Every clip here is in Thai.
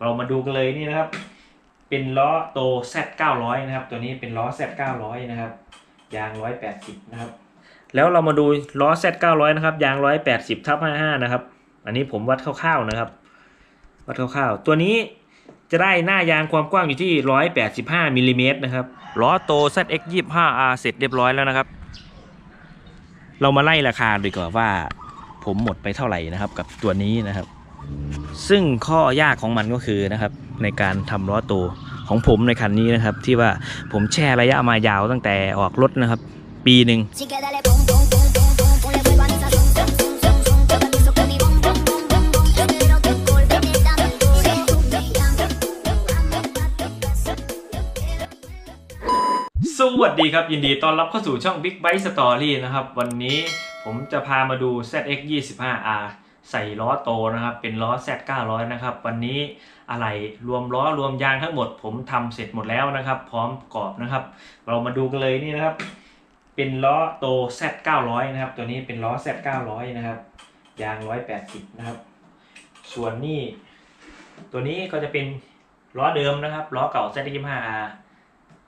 เรามาดูกันเลยนี่นะครับ เป็นล้อโต Z 900นะครับ ตัวนี้เป็นล้อ Z 900นะครับ ยาง 180 นะครับ แล้วเรามาดูล้อ Z 900นะครับ ยาง 180ทับ55 นะครับ อันนี้ผมวัดคร่าวๆนะครับ วัดคร่าวๆ ตัวนี้จะได้หน้ายางความกว้างอยู่ที่ 185มิลลิเมตรนะครับ ล้อโต ZX 25R เสร็จเรียบร้อยแล้วนะครับ เรามาไล่ราคาดีกว่าว่า ผมหมดไปเท่าไหร่นะครับ กับตัวนี้นะครับ ซึ่งข้อยากของมันก็คือนะครับในการทำล้อโตของผมในคันนี้นะครับ ที่ว่าผมแช่ระยะมายาวตั้งแต่ออกรถนะครับ ปีหนึ่งสวัสดีครับ ยินดีต้อนรับเข้าสู่ช่อง Big Bike Story นะครับ วันนี้ผมจะพามาดู ZX 25R ใส่ล้อโตนะครับ เป็นล้อ Z 900 นะครับ วันนี้อะไรรวมล้อรวมยางทั้งหมดผมทำเสร็จหมดแล้วนะครับ พร้อมปรอบนะครับ เรามาดูกันเลยนี่นะครับ เป็นล้อโต Z 900 นะครับ ตัวนี้เป็นล้อ Z 900 นะครับ ยาง 180 นะครับ ส่วนนี่ตัวนี้ก็จะเป็นล้อเดิมนะครับล้อเก่า Z25R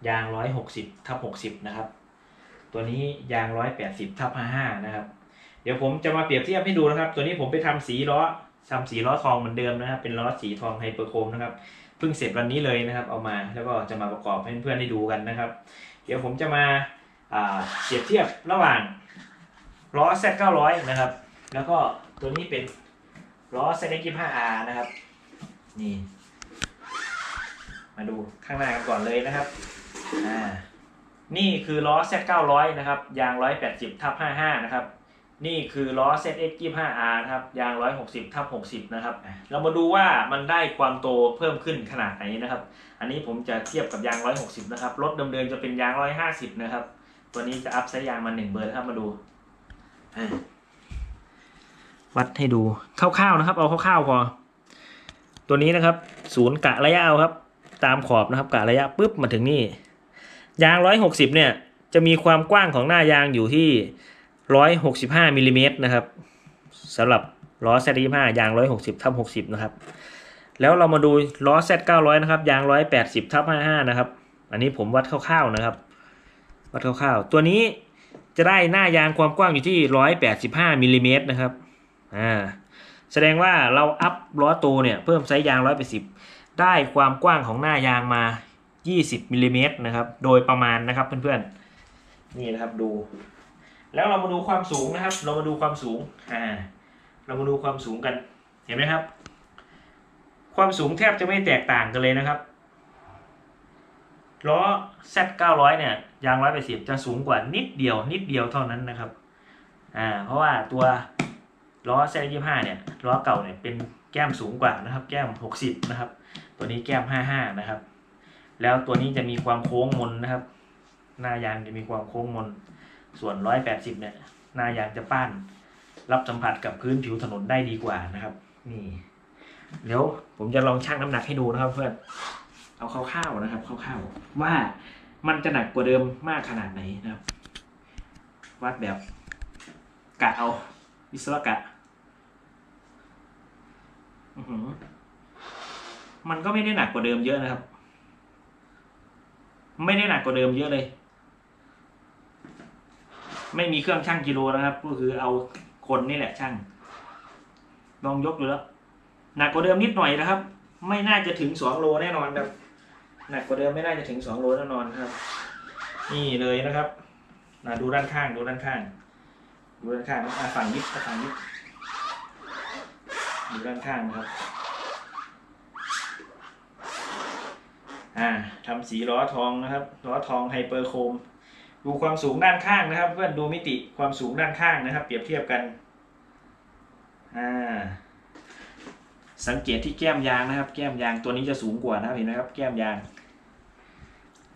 ยาง 160ทับ60 นะครับ ตัวนี้ยาง 180ทับ55 นะครับ เดี๋ยวผมจะมาเปรียบเทียบให้ดูนะครับ ตัวนี้ผมไปทำสีล้อทำสีล้อทองเหมือนเดิมนะครับ เป็นล้อสีทองไฮเปอร์โครมนะครับเพิ่งเสร็จวันนี้เลยนะครับ เอามาแล้วก็จะมาประกอบให้เพื่อนๆได้ดูกันนะครับ เดี๋ยวผมจะมาอ่าเปรียบเทียบระหว่างล้อ Z 900นะครับ แล้วก็ตัวนี้เป็นล้อ Z 25R นะครับ นี่ มาดูข้างหน้ากันก่อนเลยนะครับอ่านี่คือล้อ Z 900นะครับ ยาง 180ทับ55 นะครับ นี่คือล้อ ZX 25R นะครับยาง 160ทับ60 นะครับ เรามาดูว่ามันได้ความโตเพิ่มขึ้นขนาดไหนนะครับ อันนี้ผมจะเทียบกับยาง 160 นะครับ รถเดิมๆจะเป็นยาง 150 นะครับ ตัวนี้จะอัพไซส์ยางมา 1 เบอร์นะครับมาดู วัดให้ดูคร่าวๆนะครับ เอาคร่าวๆพอ ตัวนี้นะครับ ศูนย์กะระยะเอาครับ ตามขอบนะครับกะระยะปุ๊บมาถึงนี่ ยาง 160 เนี่ย จะมีความกว้างของหน้ายางอยู่ที่ 165มิลลิเมตรนะครับสำหรับล้อ Z25 ยาง 160ทับ60 นะครับ แล้วเรามาดูล้อ Z900 นะครับ ยาง 180ทับ55 นะครับ อันนี้ผมวัดคร่าวๆนะครับ วัดคร่าวๆ ตัวนี้จะได้หน้ายางความกว้างอยู่ที่ 185มิลลิเมตรนะครับ อ่า แสดงว่าเราอัพล้อโตเนี่ย เพิ่มไซส์ยาง 180 ได้ความกว้างของหน้ายางมา 20มิลลิเมตรนะครับ โดยประมาณนะครับเพื่อนๆ นี่นะครับดู แล้วเรามาดูความสูงนะครับ เรามาดูความสูงอ่าเรามาดูความสูงกัน เห็นไหมครับ ความสูงแทบจะไม่แตกต่างกันเลยนะครับ ล้อ Z 900เนี่ย ยาง 180 จะสูงกว่านิดเดียว นิดเดียวเท่านั้นนะครับ อ่า เพราะว่าตัวล้อ Z 25เนี่ย ล้อเก่าเนี่ย เป็นแก้มสูงกว่านะครับ แก้ม 60 นะครับ ตัวนี้แก้ม 55 นะครับ แล้วตัวนี้จะมีความโค้งมนนะครับ หน้ายางจะมีความโค้งมน ส่วน 180 เนี่ยหน้ายางจะป้าน รับสัมผัสกับพื้นผิวถนนได้ดีกว่านะครับ นี่เดี๋ยวผมจะลองชั่งน้ำหนักให้ดูนะครับ เพื่อนเอาคร่าวๆนะครับคร่าวๆว่ามันจะหนักกว่าเดิมมากขนาดไหนนะครับ วัดแบบกะเอาวิศวกะอื้อหือมันก็ไม่ได้หนักกว่าเดิมเยอะนะครับ ไม่ได้หนักกว่าเดิมเยอะเลย ไม่มีเครื่องชั่งกิโลนะครับ ก็คือเอาคนนี่แหละช่างลองยกดูแล้วหนักกว่าเดิมนิดหน่อยนะครับ ไม่น่าจะถึงสองโลแน่นอนครับหนักกว่าเดิมไม่น่าจะถึงสองโลแน่นอนครับ นี่เลยนะครับนะดูด้านข้างดูด้านข้าง ดูด้านข้างนะอะฝั่งยิบฝั่งยิบดูด้านข้างนะครับอ่าทำสีล้อทองนะครับล้อทองไฮเปอร์โครม ดูความสูงด้านข้างนะครับ เพื่อนดูมิติความสูงด้านข้างนะครับ เปรียบเทียบกันอ่าสังเกตที่แก้มยางนะครับ แก้มยางตัวนี้จะสูงกว่านะครับเห็นไหมครับ แก้มยาง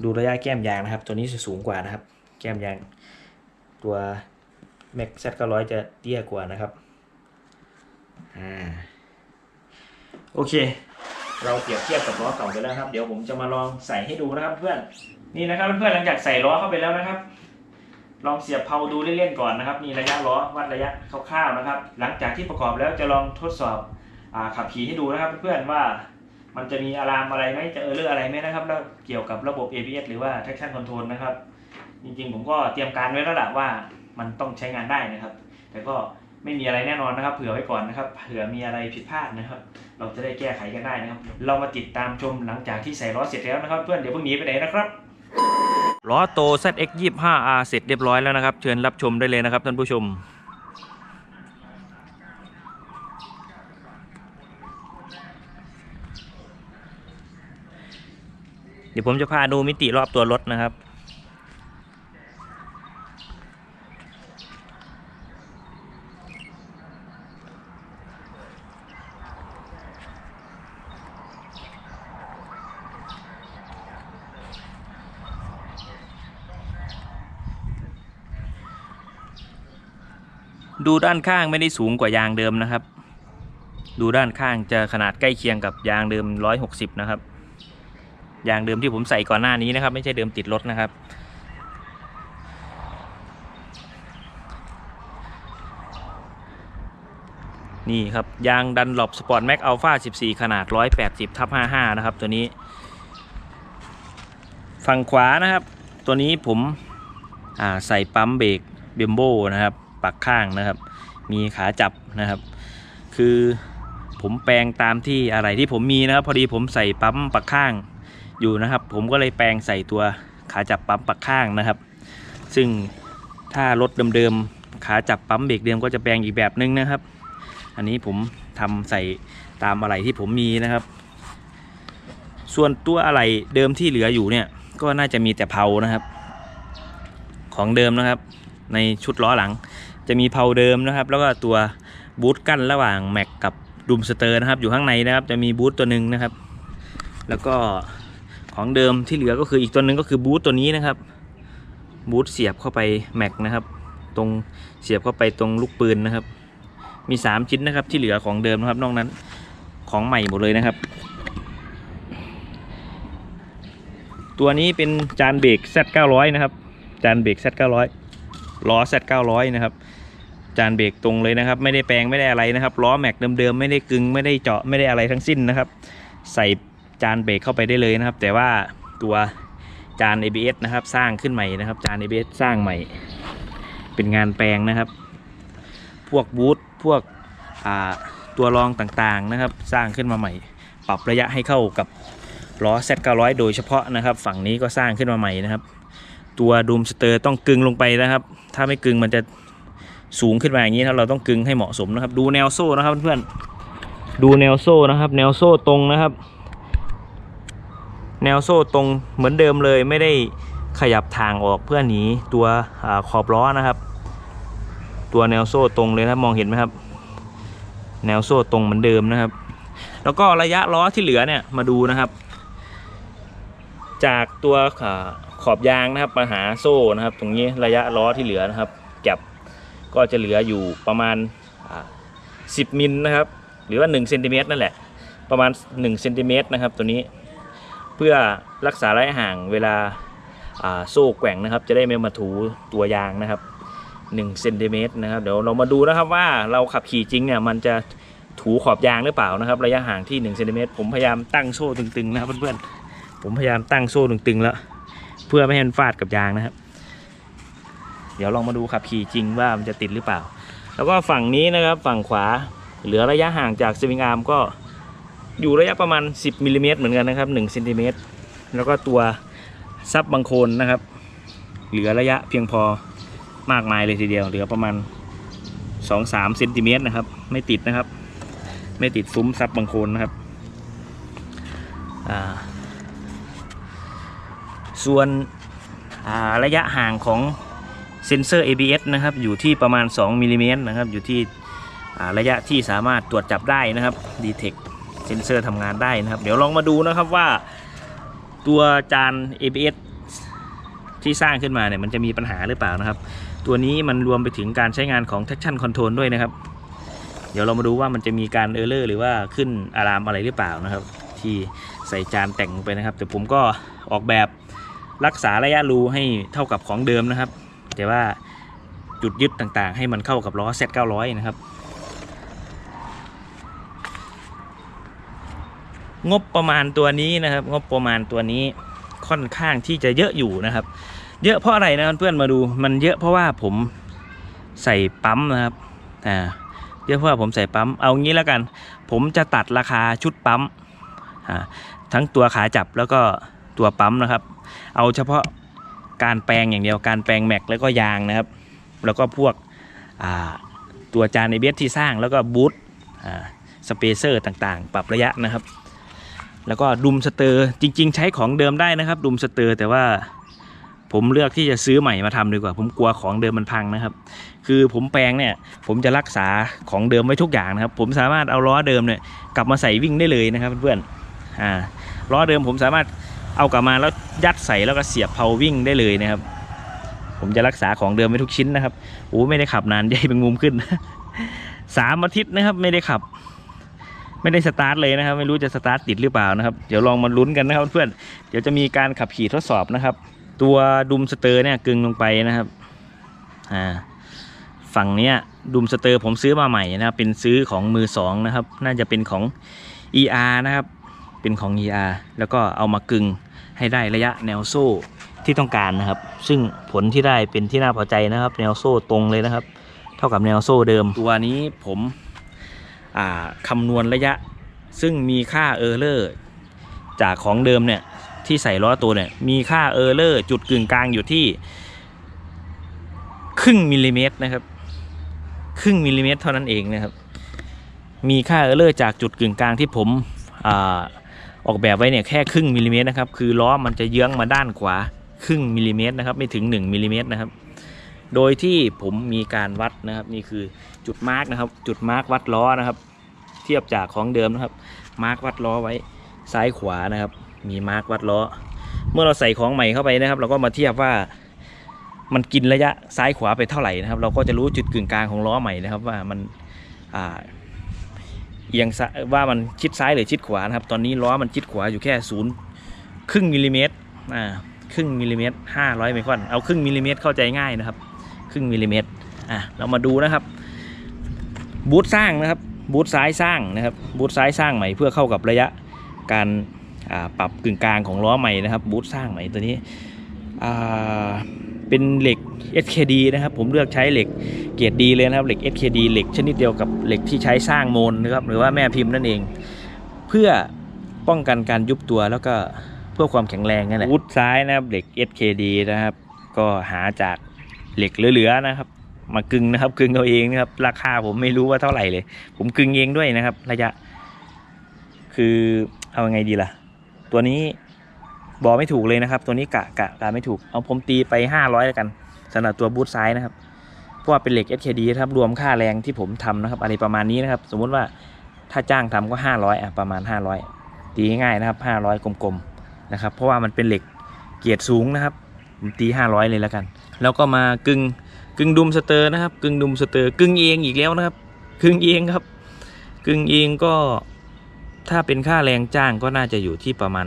ดูระยะแก้มยางนะครับ ตัวนี้จะสูงกว่านะครับ แก้มยาง ตัวแม็กซ์เก็ร้อยจะเตี้ยกว่านะครับอ่าโอเค เราเปรียบเทียบกับล้อเก่าไปแล้วครับ เดี๋ยวผมจะมาลองใส่ให้ดูนะครับเพื่อน นี่นะครับเพื่อนๆหลังจากใส่ล้อเข้าไปแล้วนะครับ ลองเสียบเพาดูเล่นๆก่อนนะครับนี่ระยะล้อวัดระยะคร่าวๆนะครับ หลังจากที่ประกอบแล้วจะลองทดสอบอขับขี่ให้ดูนะครับเพื่อนๆว่ามันจะมีอะลามอะไรไหมจะเออร์เลอร์อะไรไหมนะครับแล้วเกี่ยวกับระบบ ABS หรือว่า traction control นะครับ จริงๆ ผมก็เตรียมการไว้แล้วแหละว่ามันต้องใช้งานได้นะครับ แต่ก็ไม่มีอะไรแน่นอนนะครับ เผื่อไว้ก่อนนะครับ เผื่อมีอะไรผิดพลาดนะครับ เราจะได้แก้ไขกันได้นะครับ เรามาติดตามชมหลังจากที่ใส่ล้อเสร็จแล้วนะครับ เพื่อนเดี๋ยวพรุ่งนี้ไปไหนนะครับ ล้อโต ZX 25R เสร็จเรียบร้อยแล้วนะครับ เชิญรับชมได้เลยนะครับท่านผู้ชม เดี๋ยวผมจะพาดูมิติรอบตัวรถนะครับ ดูด้านข้างไม่ได้สูงกว่ายางเดิมนะครับ ดูด้านข้างจะขนาดใกล้เคียงกับยางเดิม 160 นะครับ ยางเดิมที่ผมใส่ก่อนหน้านี้นะครับ ไม่ใช่เดิมติดรถนะครับ นี่ครับยางดันหลบสปอร์ตแม็กอัลฟา14 ขนาด 180ทับ55 นะครับ ตัวนี้ ฝั่งขวานะครับ ตัวนี้ผมใส่ปั๊มเบรกเบมโบนะครับ ปักข้างนะครับ มีขาจับนะครับ คือผมแปลงตามที่อะไรที่ผมมีนะครับ พอดีผมใส่ปั๊มปักข้างอยู่นะครับ ผมก็เลยแปลงใส่ตัวขาจับปั๊มปักข้างนะครับ ซึ่งถ้ารถเดิมๆขาจับปั๊มเบรกเดิมก็จะแปลงอีกแบบนึงนะครับ อันนี้ผมทำใส่ตามอะไรที่ผมมีนะครับ ส่วนตัวอะไรเดิมที่เหลืออยู่เนี่ยก็น่าจะมีแต่เพานะครับ ของเดิมนะครับ ในชุดล้อหลัง จะมีเพาเดิมนะครับ แล้วก็ตัวบูทกั้นระหว่างแม็กกับดุมสเตอร์นะครับ อยู่ข้างในนะครับ จะมีบูทตัวหนึ่งนะครับ แล้วก็ของเดิมที่เหลือก็คืออีกตัวหนึ่งก็คือบูทตัวนี้นะครับ บูทเสียบเข้าไปแม็กนะครับ ตรงเสียบเข้าไปตรงลูกปืนนะครับ มี 3 ชิ้นนะครับที่เหลือของเดิมนะครับ นอกนั้นของใหม่หมดเลยนะครับ ตัวนี้เป็นจานเบรก Z900 นะครับ จานเบรก Z900 ล้อ Z900 นะครับ จานเบรกตรงเลยนะครับ ไม่ได้แปลงไม่ได้อะไรนะครับล้อแม็กเดิมๆไม่ได้กึงไม่ได้เจาะไม่ได้อะไรทั้งสิ้นนะครับ ใส่จานเบรกเข้าไปได้เลยนะครับ แต่ว่าตัวจาน ABS นะครับ สร้างขึ้นใหม่นะครับ จาน ABS สร้างใหม่ เป็นงานแปลงนะครับ พวกบูทพวกตัวรองต่างๆนะครับ สร้างขึ้นมาใหม่ ปรับระยะให้เข้ากับล้อ Z900 โดยเฉพาะนะครับ ฝั่งนี้ก็สร้างขึ้นมาใหม่นะครับ ตัวดูมสเตอร์ต้องกึงลงไปนะครับ ถ้าไม่กึงมันจะ สูงขึ้นมาอย่างนี้ถ้าเราต้องกึงให้เหมาะสมนะครับ ดูแนวโซ่นะครับเพื่อนๆดูแนวโซ่นะครับ แนวโซ่ตรงนะครับ แนวโซ่ตรงเหมือนเดิมเลยไม่ได้ขยับทางออกเพื่อหนีตัวอขอบล้อนะครับ ตัวแนวโซ่ตรงเลยนะครับมองเห็นไหมครับ แนวโซ่ตรงเหมือนเดิมนะครับ แล้วก็ระยะล้อที่เหลือเนี่ยมาดูนะครับ จากตัวขอบยางนะครับมาหาโซ่นะครับ ตรงนี้ระยะล้อที่เหลือนะครับ ก็บก็จะเหลืออยู่ประมาณอ่า10มิลนะครับ หรือว่า1เซนติเมตรนั่นแหละ ประมาณ1เซนติเมตรนะครับ ตัวนี้เพื่อรักษาระยะห่างเวลาอ่าโซ่แกว่งนะครับ จะได้ไม่มาถูตัวยางนะครับ1เซนติเมตรนะครับเดี๋ยวเรามาดูนะครับว่าเราขับขี่จริงเนี่ยมันจะถูขอบยางหรือเปล่านะครับ ระยะห่างที่1เซนติเมตรผมพยายามตั้งโซ่ตึงๆนะครับเพื่อนๆผมพยายามตั้งโซ่ตึงๆแล้ว เพื่อไม่ให้มันฟาดกับยางนะครับ เดี๋ยวลองมาดูขับขี่จริงว่ามันจะติดหรือเปล่า แล้วก็ฝั่งนี้นะครับฝั่งขวาเหลือระยะห่างจากสวิงอาร์มก็อยู่ระยะประมาณ 10มิลลิเมตรเหมือนกันนะครับ1เซนติเมตรแล้วก็ตัวซับบางโคนนะครับ เหลือระยะเพียงพอมากมายเลยทีเดียว เหลือประมาณ 2-3เซนติเมตรนะครับ ไม่ติดนะครับ ไม่ติดซุ้มซับบางโคนนะครับส่วนระยะห่างของ เซ็นเซอร์ ABS นะครับอยู่ที่ประมาณ2มิลลิเมตรนะครับอยู่ที่ระยะที่สามารถตรวจจับได้นะครับ Detect เซ็นเซอร์ทำงานได้นะครับ เดี๋ยวลองมาดูนะครับว่าตัวจาน ABS ที่สร้างขึ้นมาเนี่ยมันจะมีปัญหาหรือเปล่านะครับ ตัวนี้มันรวมไปถึงการใช้งานของ traction control ด้วยนะครับ เดี๋ยวเรามาดูว่ามันจะมีการเออร์เลอร์หรือว่าขึ้นอะลามอะไรหรือเปล่านะครับ ที่ใส่จานแต่งไปนะครับ แต่ผมก็ออกแบบรักษาระยะรูให้เท่ากับของเดิมนะครับ แต่ว่าจุดยึดต่างๆ ให้มันเข้ากับล้อ Z900 นะครับ งบประมาณตัวนี้นะครับ งบประมาณตัวนี้ค่อนข้างที่จะเยอะอยู่นะครับ เยอะเพราะอะไรนะเพื่อนๆมาดูมันเยอะเพราะว่าผมใส่ปั๊มนะครับอ่าเยอะเพราะว่าผมใส่ปั๊มเอางี้แล้วกัน ผมจะตัดราคาชุดปั๊มอ่าทั้งตัวขาจับแล้วก็ตัวปั๊มนะครับ เอาเฉพาะ การแปลงอย่างเดียวการแปลงแม็กแล้วก็ยางนะครับ แล้วก็พวกตัวจานในเบสที่สร้างแล้วก็บูทสเปเซอร์ต่างๆ ปรับระยะนะครับ แล้วก็ดุมสเตอร์จริง ๆ ใช้ของเดิมได้นะครับ ดุมสเตอร์แต่ว่าผมเลือกที่จะซื้อใหม่มาทำดีกว่า ผมกลัวของเดิมมันพังนะครับ คือผมแปลงเนี่ย ผมจะรักษาของเดิมไว้ทุกอย่างนะครับ ผมสามารถเอาล้อเดิมเนี่ยกลับมาใส่วิ่งได้เลยนะครับเพื่อนๆอ่าล้อเดิมผมสามารถ เอากลับมาแล้วยัดใส่แล้วก็เสียบเพาวิ่งได้เลยนะครับ ผมจะรักษาของเดิมไว้ทุกชิ้นนะครับโอ้ไม่ได้ขับนานใหญ่เป็นมุมขึ้นสามอาทิตย์นะครับ ไม่ได้ขับ ไม่ได้สตาร์ทเลยนะครับ ไม่รู้จะสตาร์ทติดหรือเปล่านะครับ เดี๋ยวลองมาลุ้นกันนะครับ เพื่อนเดี๋ยวจะมีการขับขี่ทดสอบนะครับ ตัวดุมสเตอร์เนี่ยกึงลงไปนะครับอ่าฝั่งเนี้ยดุมสเตอร์ผมซื้อมาใหม่นะครับเป็นซื้อของมือสองนะครับ น่าจะเป็นของ ER นะครับ เป็นของ ER แล้วก็เอามากึง ให้ได้ระยะแนวโซ่ที่ต้องการนะครับ ซึ่งผลที่ได้เป็นที่น่าพอใจนะครับ แนวโซ่ตรงเลยนะครับ เท่ากับแนวโซ่เดิม ตัวนี้ผมอ่าคำนวณระยะ ซึ่งมีค่าเออร์เลอร์จากของเดิมเนี่ยที่ใส่ล้อตัวเนี่ยมีค่าเออร์เลอร์จุดกึ่งกลางอยู่ที่ ครึ่งมิลลิเมตรนะครับ ครึ่งมิลลิเมตรเท่านั้นเองนะครับ มีค่าเออร์เลอร์จากจุดกึ่งกลางที่ผมอา ออกแบบไว้เนี่ยแค่ครึ่งมิลลิเมตรนะครับคือล้อมันจะเยื้องมาด้านขวาครึ่งมิลลิเมตรนะครับไม่ถึง1มิลลิเมตรนะครับโดยที่ผมมีการวัดนะครับนี่คือจุดมาร์กนะครับ จุดมาร์กวัดล้อนะครับ เทียบจากของเดิมนะครับมาร์กวัดล้อไว้ซ้ายขวานะครับ มีมาร์กวัดล้อ เมื่อเราใส่ของใหม่เข้าไปนะครับ เราก็มาเทียบว่ามันกินระยะซ้ายขวาไปเท่าไหร่นะครับ เราก็จะรู้จุดกึ่งกลางของล้อใหม่นะครับว่ามันอ่า เอียงซ้ายว่ามันชิดซ้ายหรือชิดขวานะครับ ตอนนี้ล้อมันชิดขวาอยู่แค่ศูนย์ครึ่งมิลลิเมตรอ่าครึ่งมิลลิเมตรห้าร้อยไมครอนเอาครึ่งมิลลิเมตรเข้าใจง่ายนะครับ ครึ่งมิลลิเมตรอะเรามาดูนะครับ บูธสร้างนะครับ บูธซ้ายสร้างนะครับ บูธซ้ายสร้างใหม่เพื่อเข้ากับระยะการปรับกึ่งกลางของล้อใหม่นะครับ บูธสร้างใหม่ตัวนี้อ่า เป็นเหล็ก SKD นะครับ ผมเลือกใช้เหล็กเกรดดีเลยนะครับเหล็ก SKD เหล็กชนิดเดียวกับเหล็กที่ใช้สร้างโมนนะครับหรือว่าแม่พิมพ์นั่นเอง เพื่อป้องกันการยุบตัวแล้วก็เพื่อความแข็งแรงนั่นแหละบูธซ้ายนะครับเหล็ก SKD นะครับ ก็หาจากเหล็กเหลือๆนะครับ มากึงนะครับกึงเอาเองนะครับ ราคาผมไม่รู้ว่าเท่าไหร่เลย ผมกึงเองด้วยนะครับ ระยะ คือเอาไงดีล่ะ ตัวนี้ บอกไม่ถูกเลยนะครับ ตัวนี้กะกะกะไม่ถูก เอาผมตีไป 500แล้วกันสำหรับตัวบูทซ้ายนะครับ เพราะว่าเป็นเหล็ก SKD ครับรวมค่าแรงที่ผมทำนะครับ อะไรประมาณนี้นะครับ สมมุติว่าถ้าจ้างทำก็ 500อะประมาณ 500 ตีง่ายๆนะครับ 500 กลมๆนะครับ เพราะว่ามันเป็นเหล็กเกียรติสูงนะครับผมตี 500 เลยแล้วกัน แล้วก็มากึงกึ่งดุมสเตอร์นะครับ กึ่งดุมสเตอร์กึ่งเองอีกแล้วนะครับกึ่งเองครับกึ่งเองก็ถ้าเป็นค่าแรงจ้างก็น่าจะอยู่ที่ประมาณ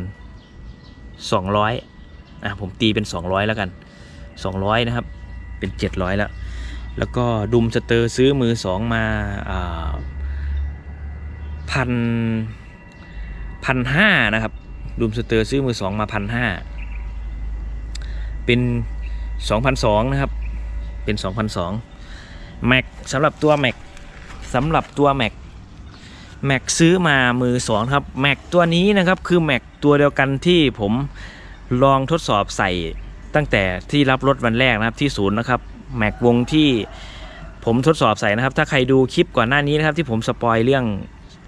200อะผมตีเป็น 200 แล้วกัน 200 นะครับ เป็น 700 แล้ว แล้วก็ดุมสเตอร์ซื้อมือสองมาอ่าพันพันห้านะครับดุมสเตอร์ซื้อมือสองมาพันห้าเป็น 2,002นะครับ เป็น 2,002แม็กสำหรับตัวแม็กสำหรับตัวแม็ก แม็กซื้อมามือสองครับแม็กตัวนี้นะครับคือแม็กตัวเดียวกันที่ผมลองทดสอบใส่ตั้งแต่ที่รับรถวันแรกนะครับที่ศูนย์นะครับแม็กวงที่ผมทดสอบใส่นะครับ ถ้าใครดูคลิปก่อนหน้านี้นะครับ ที่ผมสปอยเรื่อง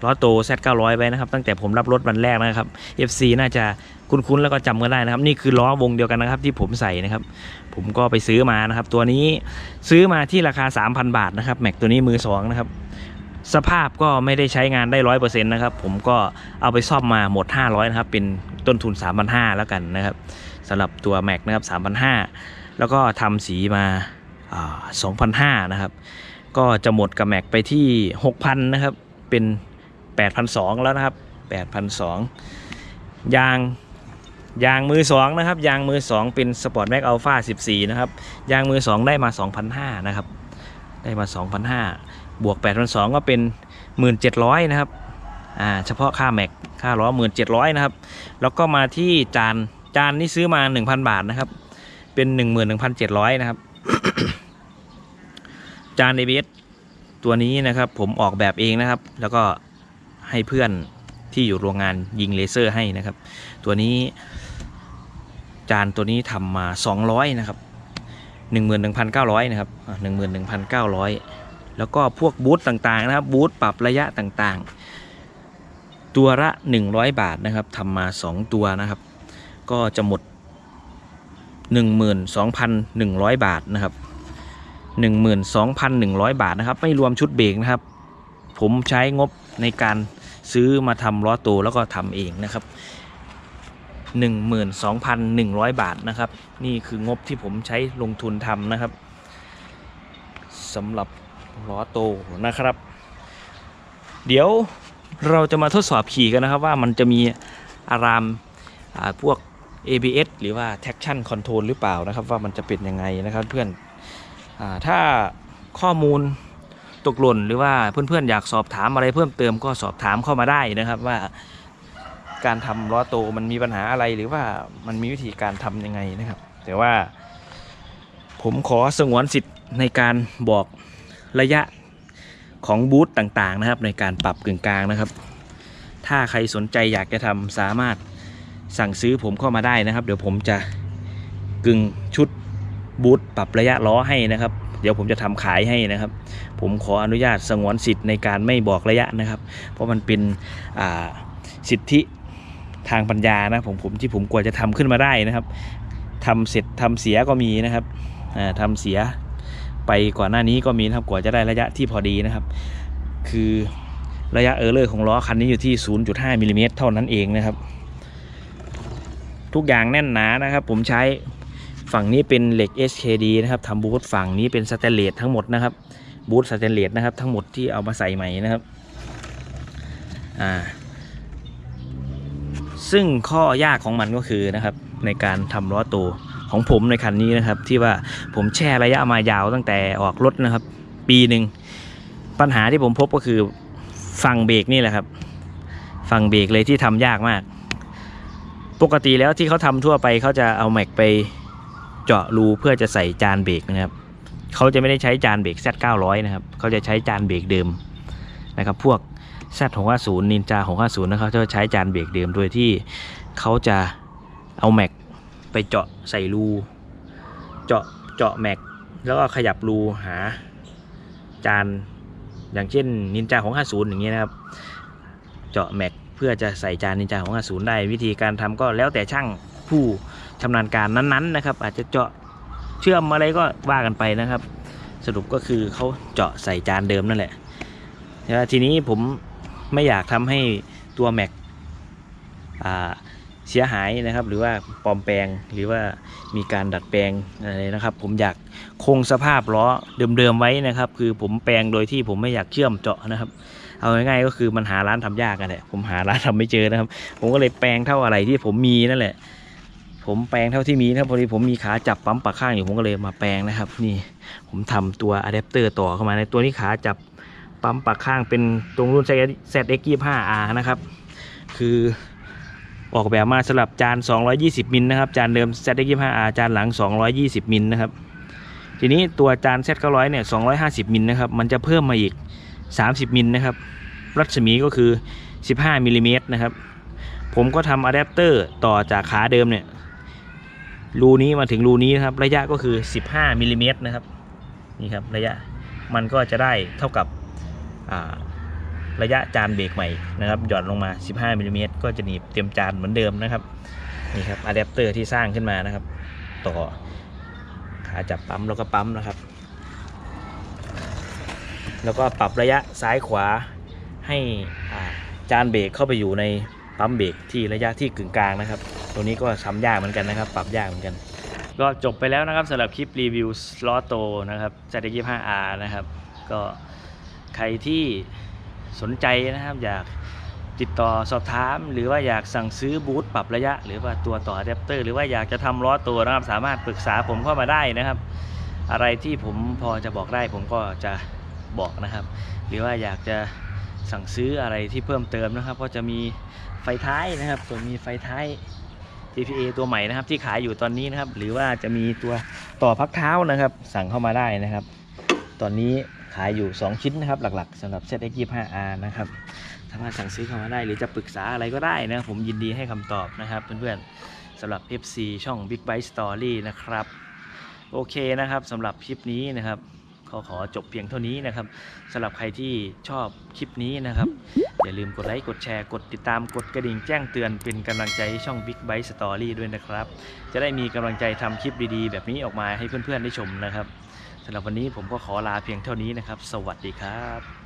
ล้อโต Z900 ไว้นะครับ ตั้งแต่ผมรับรถวันแรกนะครับ FC น่าจะคุ้นๆแล้วก็จำกันได้นะครับ นี่คือล้อวงเดียวกันนะครับ ที่ผมใส่นะครับ ผมก็ไปซื้อมานะครับ ตัวนี้ซื้อมาที่ราคา 3,000 บาทนะครับแม็กตัวนี้มือสองนะครับ สภาพก็ไม่ได้ใช้งานได้ร้อยเปอร์เซ็นต์นะครับ ผมก็เอาไปซ่อมมาหมด 500นะครับ เป็นต้นทุน 3,500แล้วกันนะครับสำหรับตัวแม็กนะครับ3,500แล้วก็ทำสีมาอ่า2,500นะครับ ก็จะหมดกับแม็กไปที่ 6,000นะครับ เป็น 8,200แล้วนะครับ8,200ยางยางมือสองนะครับ ยางมือสองเป็นสปอร์ตแม็กอัลฟา14 นะครับ ยางมือสองได้มา 2,500นะครับ ได้มา 2,500 บวก 8 2 0 0 ก็เป็น 1,700 นะครับ อ่า เฉพาะค่าแม็ก ค่าล้อหมื่นเจ็ดร้อยนะครับ แล้วก็มาที่จาน จานนี่ซื้อมา 1,000 บาทนะครับ เป็น 11,700 นะครับ จาน ABS ตัวนี้นะครับ ผมออกแบบเองนะครับ แล้วก็ให้เพื่อนที่อยู่โรงงานยิงเลเซอร์ให้นะครับ ตัวนี้จานตัวนี้ทำมา 200 นะครับ 11,900 นะครับอะ11,900 แล้วก็พวกบูธต่างๆนะครับบูธปรับระยะต่างๆ ตัวละ 100 บาทนะครับทำมา 2 ตัวนะครับ ก็จะหมด 12,100 บาทนะครับ 12,100 บาทนะครับ ไม่รวมชุดเบรกนะครับ ผมใช้งบในการซื้อมาทำล้อโตแล้วก็ทำเองนะครับ 12,100 บาทนะครับ นี่คืองบที่ผมใช้ลงทุนทำนะครับสำหรับล้อโตนะครับ เดี๋ยวเราจะมาทดสอบขี่กันนะครับว่ามันจะมีอารามาพวก ABS หรือว่า traction control หรือเปล่านะครับ ว่ามันจะเป็นยังไงนะครับเพื่อนอถ้าข้อมูลตกหล่นหรือว่าเพื่อนๆอยากสอบถามอะไรเพิ่มเติมก็สอบถามเข้ามาได้นะครับว่า การทำล้อโตมันมีปัญหาอะไรหรือว่ามันมีวิธีการทำยังไงนะครับ แต่ว่า ผมขอสงวนสิทธิ์ในการบอกระยะของบูธต่างๆนะครับ ในการปรับกึ่งกลางนะครับ ถ้าใครสนใจอยากจะทำสามารถสั่งซื้อผมเข้ามาได้นะครับ เดี๋ยวผมจะกึ่งชุดบูธปรับระยะล้อให้นะครับ เดี๋ยวผมจะทำขายให้นะครับ ผมขออนุญาตสงวนสิทธิ์ในการไม่บอกระยะนะครับ เพราะมันเป็นอ่าสิทธิ ทางปัญญานะผมผมที่ผมกลัวจะทำขึ้นมาได้นะครับทำเสร็จทำเสียก็มีนะครับอ่าทำเสียไปก่อนหน้านี้ก็มีนะครับกว่าจะได้ระยะที่พอดีนะครับ คือระยะเออร์เลอร์ของล้อคันนี้อยู่ที่ 0.5มิลลิเมตรเท่านั้นเองนะครับ ทุกอย่างแน่นหนานะครับ ผมใช้ฝั่งนี้เป็นเหล็ก HKD นะครับทำบูทฝั่งนี้เป็นสแตนเลสทั้งหมดนะครับบูทสแตนเลสนะครับทั้งหมดที่เอามาใส่ใหม่นะครับอ่า ซึ่งข้อยากของมันก็คือนะครับในการทำล้อโตของผมในคันนี้นะครับ ที่ว่าผมแช่ระยะมายาวตั้งแต่ออกรถนะครับ ปีหนึ่งปัญหาที่ผมพบก็คือฝั่งเบรกนี่แหละครับฝั่งเบรกเลยที่ทำยากมาก ปกติแล้วที่เขาทำทั่วไปเขาจะเอาแม็กไปเจาะรูเพื่อจะใส่จานเบรกนะครับเขาจะไม่ได้ใช้จานเบรก Z900 นะครับเขาจะใช้จานเบรกเดิมนะครับ พวก Z650 Ninja 650นะครับจะใช้จานเบรกเดิมโดยที่เขาจะเอาแม็กไปเจาะใส่รูเจาะเจาะแม็กแล้วก็ขยับรูหาจานอย่างเช่น Ninja 650 อย่างเงี้ยนะครับ เจาะแม็กเพื่อจะใส่จานนินจาของ 50 ได้ วิธีการทำก็แล้วแต่ช่างผู้ชำนาญการนั้นๆนะครับ อาจจะเจาะเชื่อมอะไรก็ว่ากันไปนะครับ สรุปก็คือเขาเจาะใส่จานเดิมนั่นแหละแต่ทีนี้ผม ไม่อยากทำให้ตัวแม็กเสียหายนะครับ หรือว่าปลอมแปลงหรือว่ามีการดัดแปลงอะไรนะครับ ผมอยากคงสภาพล้อเดิมๆไว้นะครับ คือผมแปลงโดยที่ผมไม่อยากเชื่อมเจาะนะครับ เอาง่ายๆก็คือมันหาร้านทำยากกันแหละผมหาร้านทำไม่เจอนะครับ ผมก็เลยแปลงเท่าอะไรที่ผมมีนั่นแหละ ผมแปลงเท่าที่มีนะครับพอดีผมมีขาจับปั๊มปากข้างอยู่ผมก็เลยมาแปลงนะครับ นี่ผมทำตัวอะแดปเตอร์ต่อเข้ามาในตัวนี้ขาจับ ปั๊มปากข้างเป็นตรงรุ่น ZX25R นะครับ คือออกแบบมาสำหรับจาน 220 มิลนะครับ จานเดิม ZX25R จานหลัง 220 มิลนะครับ ทีนี้ตัวจาน Z900 เนี่ย 250 มิลนะครับ มันจะเพิ่มมาอีก 30 มิลนะครับ รัศมีก็คือ 15มิลลิเมตรนะครับ ผมก็ทำอะแดปเตอร์ต่อจากขาเดิมเนี่ย รูนี้มาถึงรูนี้นะครับ ระยะก็คือ 15มิลลิเมตรนะครับ นี่ครับ ระยะ มันก็จะได้เท่ากับ ระยะจานเบรกใหม่นะครับหย่อนลงมา 15มิลลิเมตรก็จะหนีบเต็มจานเหมือนเดิมนะครับนี่ครับอะแดปเตอร์ที่สร้างขึ้นมานะครับ ต่อขาจับปั๊มแล้วก็ปั๊มนะครับ แล้วก็ปรับระยะซ้ายขวาให้จานเบรกเข้าไปอยู่ในปั๊มเบรกที่ระยะที่กึ่งกลางนะครับ ตัวนี้ก็ทำยากเหมือนกันนะครับ ปรับยากเหมือนกันก็จบไปแล้วนะครับสำหรับคลิปรีวิวล้อโตนะครับ Z25R นะครับ ก็ ใครที่สนใจนะครับ อยากติดต่อสอบถาม หรือว่าอยากสั่งซื้อบูทปรับระยะ หรือว่าตัวต่ออะแดปเตอร์หรือว่าอยากจะทำล้อโตนะครับสามารถปรึกษาผมเข้ามาได้นะครับ อะไรที่ผมพอจะบอกได้ผมก็จะบอกนะครับ หรือว่าอยากจะสั่งซื้ออะไรที่เพิ่มเติมนะครับ ก็จะมีไฟท้ายนะครับส่วนมีไฟท้าย GPA ตัวใหม่นะครับที่ขายอยู่ตอนนี้นะครับ หรือว่าจะมีตัวต่อพักเท้านะครับ สั่งเข้ามาได้นะครับ ตอนนี้ ขายอยู่ 2 ชิ้นนะครับ หลักๆสำหรับ ZX25R นะครับ สามารถสั่งซื้อเข้ามาได้หรือจะปรึกษาอะไรก็ได้นะผมยินดีให้คำตอบนะครับเพื่อนๆสำหรับ FC ช่อง Big Bite Story นะครับ โอเคนะครับสำหรับคลิปนี้นะครับขอขอจบเพียงเท่านี้นะครับสำหรับใครที่ชอบคลิปนี้นะครับ อย่าลืมกดไลค์ กดแชร์ กดติดตามกดกระดิ่งแจ้งเตือนเป็นกำลังใจให้ช่อง Big Bite Story ด้วยนะครับ จะได้มีกำลังใจทำคลิปดีๆ แบบนี้ออกมาให้เพื่อนๆได้ชมนะครับ สำหรับวันนี้ผมก็ขอลาเพียงเท่านี้นะครับ สวัสดีครับ